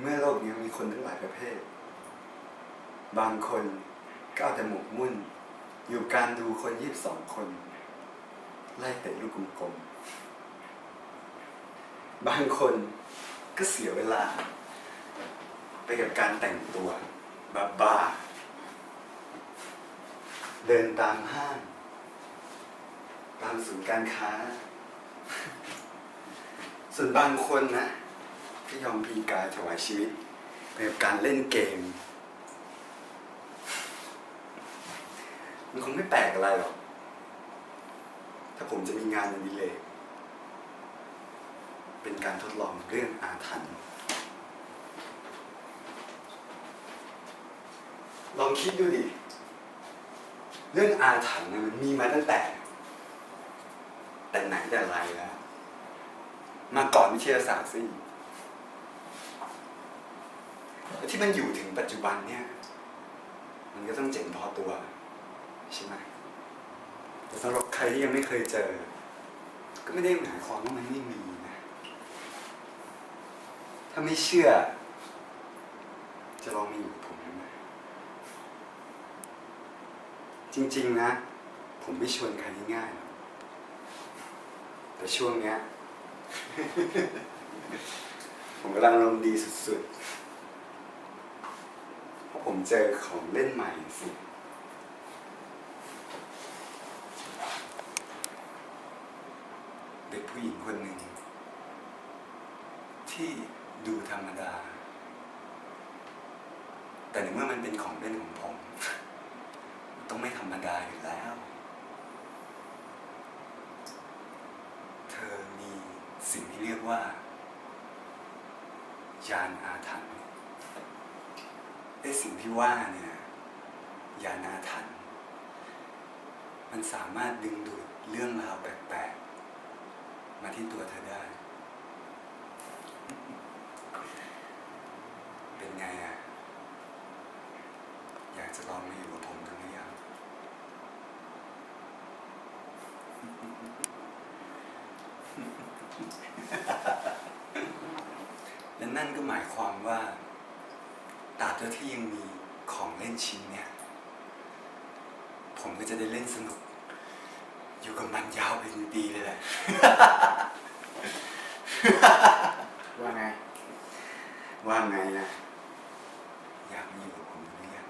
เมื่อโลกนี้มีคนทั้งหลายประเภท บางคนก็เอาแต่หมกมุ่น อยู่การดูคนยี่สิบสองคน ไล่เตะลูกกลมๆบางคนก็เสียเวลา ไปกับการแต่งตัวบ้าๆเดินตามห้าง ตามศูนย์การค้า ส่วนบางคนนะ ก็ยอมพีกายถวายชีวิตไปกับการเล่นเกม มันคงไม่แปลกอะไรหรอก ถ้าผมจะมีงานอดิเรกเป็นการทดลองเรื่องอาถรรพ์ลองคิดดูดิ เรื่องอาถรรพ์มันมีมาตั้งแต่ แต่ไหนแต่ไรแล้ว มาก่อนวิทยาศาสตร์สิ แล้วที่มันอยู่ถึงปัจจุบันเนี่ย มันก็ต้องเจ๋งพอตัว ใช่ไหมแต่สำหรับใครที่ยังไม่เคยเจอ ก็ไม่ได้หมายความว่ามันไม่มีนะ ถ้าไม่เชื่อ จะลองมาอยู่ผมดูไหมจริง ๆ นะ ผมไม่ชวนใครง่ายๆหรอกแต่ช่วงเนี้ย ผมกำลังลมดีสุด ๆ ผมเจอของเล่นใหม่สิเด็กผู้หญิงคนหนึ่ง ที่ดูธรรมดา แต่ในเมื่อมันเป็นของเล่นของผม ต้องไม่ธรรมดาอยู่แล้ว เธอมีสิ่งที่เรียกว่า ยานอาถรรพ์ ไอ้สิ่งที่ว่าเนี่ยยานาถรรพ์มันสามารถดึงดูดเรื่องราวแปลกๆ มาที่ตัวเธอได้ เป็นไงอะ อยากจะลองมาอยู่กับผมกันหรือยังและนั่นก็หมายความว่า ตราบเท่าที่ยังมีของเล่นชิ้นเนี่ย ผมก็จะได้เล่นสนุก อยู่กับมันยาวเป็นปีเลยแหละ ว่าไง ว่าไงนะอยากมาอยู่กับผมหรือยัง